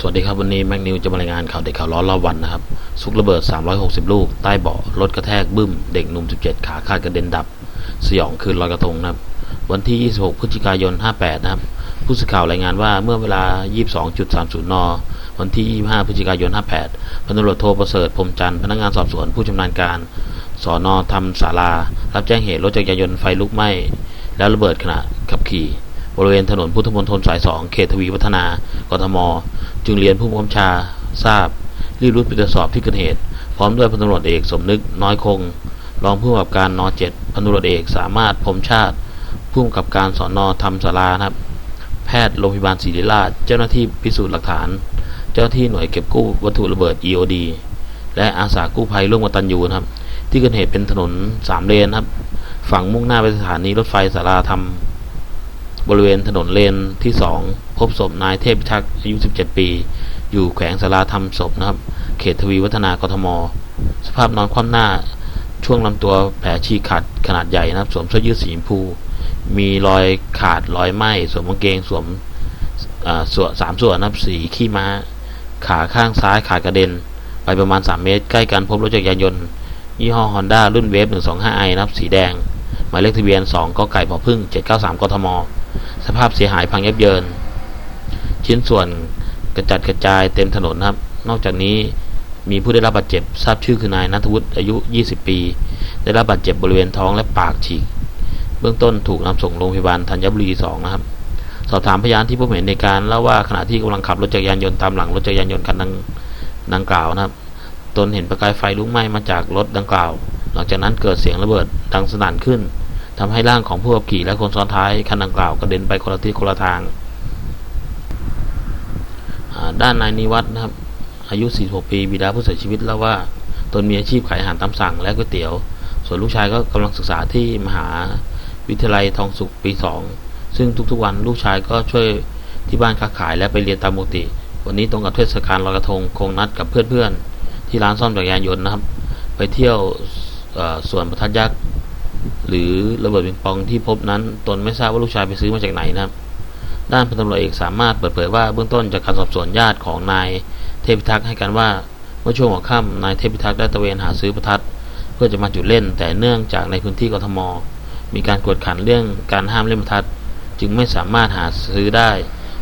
สวัสดีครับ วันนี้แม็กนิวจะมารายงานข่าวเด็กข่าวร้อนรอบวันนะครับ ซุกระเบิด 360 ลูก ใต้เบาะรถกระแทกบึ้ม เด็กหนุ่ม 17 ขาคาดกระเด็นดับ สยองคืนลอยกระทงนะครับ วันที่ 26 พฤศจิกายน 58 นะครับ ผู้สื่อข่าวรายงานว่าเมื่อเวลา 22.30 น วันที่ 25 พฤศจิกายน 58 พันตำรวจโทประเสริฐพรมจันทร์พนักงานสอบสวนผู้ชำนาญการสอนอธรรมศาลา รับแจ้งเหตุรถจักรยานยนต์ไฟลุกไหม้แล้วระเบิดขณะขับขี่ บริเวณถนนพุทธมณฑลสาย2เขตทวีวัฒนากทม จึงเรียนผู้บังคับชาทราบ รีบรุดไปตรวจสอบที่เกิดเหตุ พร้อมด้วยพันตำรวจเอกสมนึกน้อยคง รองผู้กำกับการน .7 พันตำรวจเอกสามารถพรมชาติ ผู้กำกับการสอนอธรรมศาลานะครับ แพทย์โรงพยาบาลศิริราช เจ้าหน้าที่พิสูจน์หลักฐาน เจ้าหน้าที่หน่วยเก็บกู้วัตถุระเบิด EOD และอาสากู้ภัยร่วมกตันยูนะครับ ที่เกิดเหตุเป็นถนนสามเลนครับ ฝั่งมุ่งหน้าไปสถานีรถไฟสาราธรรม บริเวณถนนเลนที่ 2 พบศพนายเทพพิทักษ์อายุ 17 ปี อยู่แขวงสาราธรรมศพนะครับ เขตทวีวัฒนากทม สภาพนอนคว่ำหน้า ช่วงลำตัวแผลฉีกขาดขนาดใหญ่นะครับ สวมเสื้อยืดสีชมพู มีรอยขาดรอยไหม้ สวมกางเกงสวมส่วนสามส่วนนะครับสีขี้ม้า ขาข้างซ้ายขาดกระเด็น ไปประมาณ 3 เมตร ใกล้กันพบรถจักรยานยนต์ยี่ห้อ Honda รุ่นเวฟ 125i นะครับ สีแดง หมายเลขทะเบียน 2กไก่พพึ่ง 793 กทม สภาพเสียหายพังยับเยิน ชิ้นส่วนกระจัดกระจายเต็มถนนนะครับ นอกจากนี้มีผู้ได้รับบาดเจ็บทราบชื่อคือนายนัทวุฒิอายุ 20 ปี ได้รับบาดเจ็บบริเวณท้องและปากฉีก เบื้องต้นถูกนำส่งโรงพยาบาลธัญบุรี 2 นะครับ สอบถามพยานที่พบเห็นในการเล่าว่าขณะที่กำลังขับรถจักรยานยนต์ตามหลังรถจักรยานยนต์คันดังดังกล่าวนะครับ ตนเห็นประกายไฟลุกไหม้มาจากรถดังกล่าว หลังจากนั้นเกิดเสียงระเบิดดังสนั่นขึ้น ทำให้ร่างของผู้ขับขี่และคนซ้อนท้ายคันดังกล่าวกระเด็นไปคนละทิศคนละทาง ด้านนายนิวัฒน์นะครับ อายุ 46 ปีบิดาผู้เสียชีวิตเล่าว่าตนมีอาชีพขายอาหารตามสั่งและก๋วยเตี๋ยว ส่วนลูกชายก็กำลังศึกษาที่มหาวิทยาลัยทองสุขปี 2 ซึ่งทุกๆวันลูกชายก็ช่วยที่บ้านค้าขายและไปเรียนตามปกติ วันนี้ตรงกับเทศกาลลอยกระทงคงนัดกับเพื่อนๆที่ร้านซ่อมจักรยานยนต์นะครับ ไปเที่ยวสวนประทัดยักษ์ หรือระเบิดปิงปองที่พบนั้น ตนไม่ทราบว่าลูกชายไปซื้อมาจากไหนนะครับ ด้านพันตำรวจเอกสามารถเปิดเผยว่าเบื้องต้นจากการสอบสวนญาติของนายเทพิทักษ์ให้การว่าเมื่อช่วงหัวค่ำนายเทพิทักษ์ได้ตะเวนหาซื้อประทัดเพื่อจะมาจุดเล่น แต่เนื่องจากในพื้นที่กทม มีการกวดขันเรื่องการห้ามเล่นประทัด จึงไม่สามารถหาซื้อได้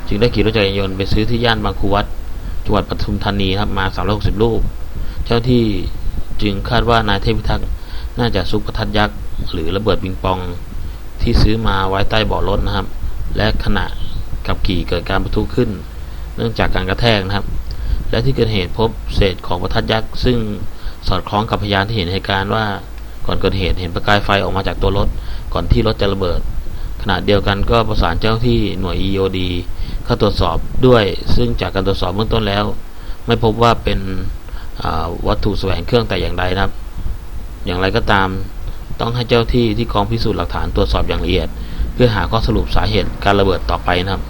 จึงได้ขี่รถจักรยานยนต์ไปซื้อที่ย่านบางคูวัดจังหวัดปทุมธานีครับมา 360 ลูก เจ้าที่จึงคาดว่านายเทพิทักษ์น่าจะซุกประทัดยักษ์ หรือระเบิดปิงปองที่ซื้อมาไว้ใต้เบาะรถนะครับ และขณะขับขี่เกิดการประทุขึ้น เนื่องจากการกระแทกนะครับ และที่เกิดเหตุพบเศษของประทัดยักษ์ซึ่งสอดคล้องกับพยานที่เห็นเหตุการณ์ว่าก่อนเกิดเหตุเห็นประกายไฟออกมาจากตัวรถ ก่อนที่รถจะระเบิด ขณะเดียวกันก็ประสานเจ้าที่หน่วย EOD เข้าตรวจสอบด้วย ซึ่งจากการตรวจสอบเบื้องต้นแล้ว ไม่พบว่าเป็นวัตถุแสวงเครื่องแต่อย่างใดนะครับ อย่างไรก็ตาม ต้องให้เจ้าที่ที่กองพิสูจน์หลักฐานตรวจสอบอย่างละเอียด เพื่อหาข้อสรุปสาเหตุการระเบิดต่อไปนะครับ